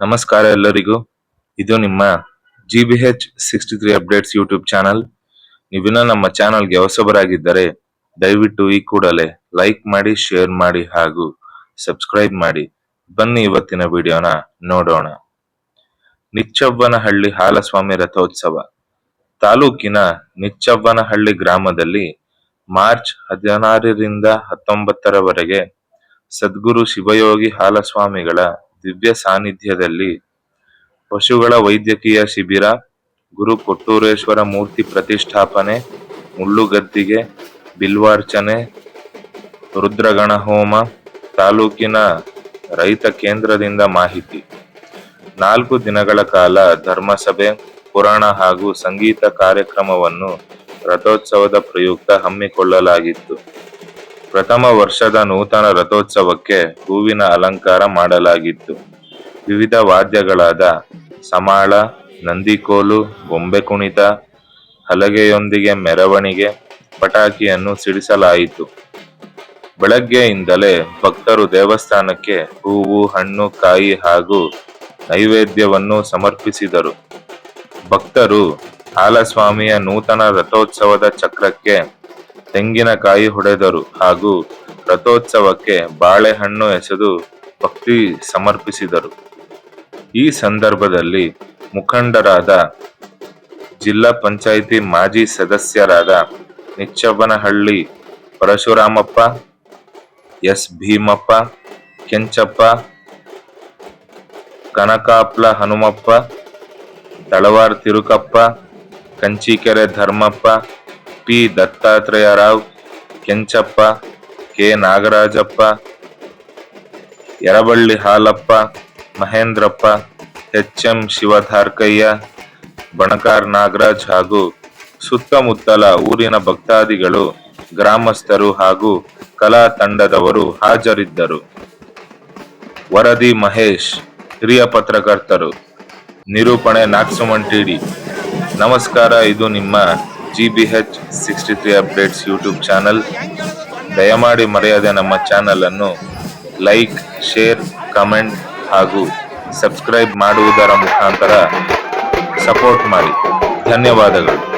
ನಮಸ್ಕಾರ ಎಲ್ಲರಿಗೂ. ಇದು ನಿಮ್ಮ G B H sixty three updates YouTube channel ನೀವಿನ ನಮ್ಮ ಚಾನಲ್ಗೆ ಹೊಸಬರಾಗಿದ್ದರೆ ದಯವಿಟ್ಟು ಈ ಕೂಡಲೇ ಲೈಕ್ ಮಾಡಿ ಶೇರ್ ಮಾಡಿ ಹಾಗೂ ಸಬ್ಸ್ಕ್ರೈಬ್ ಮಾಡಿ. ಬನ್ನಿ ಇವತ್ತಿನ ವಿಡಿಯೋನ ನೋಡೋಣ. ನಿಚ್ಚವ್ವನಹಳ್ಳಿ ಹಾಲಸ್ವಾಮಿ ರಥೋತ್ಸವ. ತಾಲೂಕಿನ ನಿಚ್ಚವ್ವನಹಳ್ಳಿ ಗ್ರಾಮದಲ್ಲಿ ಮಾರ್ಚ್ ಹದಿನಾರರಿಂದ ಹತ್ತೊಂಬತ್ತರವರೆಗೆ ಸದ್ಗುರು ಶಿವಯೋಗಿ ಹಾಲಸ್ವಾಮಿಗಳ ದಿವ್ಯ ಸಾನ್ನಿಧ್ಯದಲ್ಲಿ ಪಶುಗಳ ವೈದ್ಯಕೀಯ ಶಿಬಿರ, ಗುರು ಕೊಟ್ಟೂರೇಶ್ವರ ಮೂರ್ತಿ ಪ್ರತಿಷ್ಠಾಪನೆ, ಮುಳ್ಳುಗದ್ದಿಗೆ ಬಿಲ್ವಾರ್ಚನೆ ರುದ್ರಗಣ ಹೋಮ ತಾಲೂಕಿನ ರೈತ ಕೇಂದ್ರದಿಂದ ಮಾಹಿತಿ. ನಾಲ್ಕು ದಿನಗಳ ಕಾಲ ಧರ್ಮಸಭೆ, ಪುರಾಣ ಹಾಗೂ ಸಂಗೀತ ಕಾರ್ಯಕ್ರಮವನ್ನು ರಥೋತ್ಸವದ ಪ್ರಯುಕ್ತ ಹಮ್ಮಿಕೊಳ್ಳಲಾಗಿತ್ತು. ಪ್ರಥಮ ವರ್ಷದ ನೂತನ ರಥೋತ್ಸವಕ್ಕೆ ಹೂವಿನ ಅಲಂಕಾರ ಮಾಡಲಾಗಿತ್ತು. ವಿವಿಧ ವಾದ್ಯಗಳಾದ ಸಮಾಳ, ನಂದಿಕೋಲು ಬೊಂಬೆ ಕುಣಿತ, ಹಲಗೆಯೊಂದಿಗೆ ಮೆರವಣಿಗೆ, ಪಟಾಕಿಯನ್ನು ಸಿಡಿಸಲಾಯಿತು. ಬೆಳಗ್ಗೆಯಿಂದಲೇ ಭಕ್ತರು ದೇವಸ್ಥಾನಕ್ಕೆ ಹೂವು, ಹಣ್ಣು, ಕಾಯಿ ಹಾಗೂ ನೈವೇದ್ಯವನ್ನು ಸಮರ್ಪಿಸಿದರು. ಭಕ್ತರು ಹಾಲಸ್ವಾಮಿಯ ನೂತನ ರಥೋತ್ಸವದ ಚಕ್ರಕ್ಕೆ ತೆಂಗಿನಕಾಯಿ ಹೊಡೆದರು ಹಾಗೂ ರಥೋತ್ಸವಕ್ಕೆ ಬಾಳೆಹಣ್ಣು ಎಸೆದು ಭಕ್ತಿ ಸಮರ್ಪಿಸಿದರು. ಈ ಸಂದರ್ಭದಲ್ಲಿ ಮುಖಂಡರಾದ ಜಿಲ್ಲಾ ಪಂಚಾಯಿತಿ ಮಾಜಿ ಸದಸ್ಯರಾದ Nichchavanahalli Parashuramappa, S Bhimappa, Kenchappa, ಕನಕಾಪ್ಲ Hanumappa, Talawar Tirukappa, Kanchikere Dharmappa P. Dattatreya Rao, Kenchappa, K. Nagarajappa, Yaraballi Halappa, Mahendrappa H M ಶಿವಧಾರ್ಕಯ್ಯ, Banakar Nagaraj ಹಾಗೂ ಸುತ್ತಮುತ್ತಲ ಊರಿನ ಭಕ್ತಾದಿಗಳು, ಗ್ರಾಮಸ್ಥರು ಹಾಗೂ ಕಲಾ ತಂಡದವರು ಹಾಜರಿದ್ದರು. ವರದಿ ಮಹೇಶ್, ಹಿರಿಯ ಪತ್ರಕರ್ತರು. ನಿರೂಪಣೆ ನಾಗಸುಮನ್ ಟಿಡಿ ನಮಸ್ಕಾರ, ಇದು ನಿಮ್ಮ G B H sixty three updates YouTube channel ದಯಮಾಡಿ ಮರೆಯದೆ ನಮ್ಮ ಚಾನಲನ್ನು ಲೈಕ್ ಶೇರ್ ಕಮೆಂಟ್ ಹಾಗೂ ಸಬ್ಸ್ಕ್ರೈಬ್ ಮಾಡುವುದರ ಮುಖಾಂತರ ಸಪೋರ್ಟ್ ಮಾಡಿ. ಧನ್ಯವಾದಗಳು.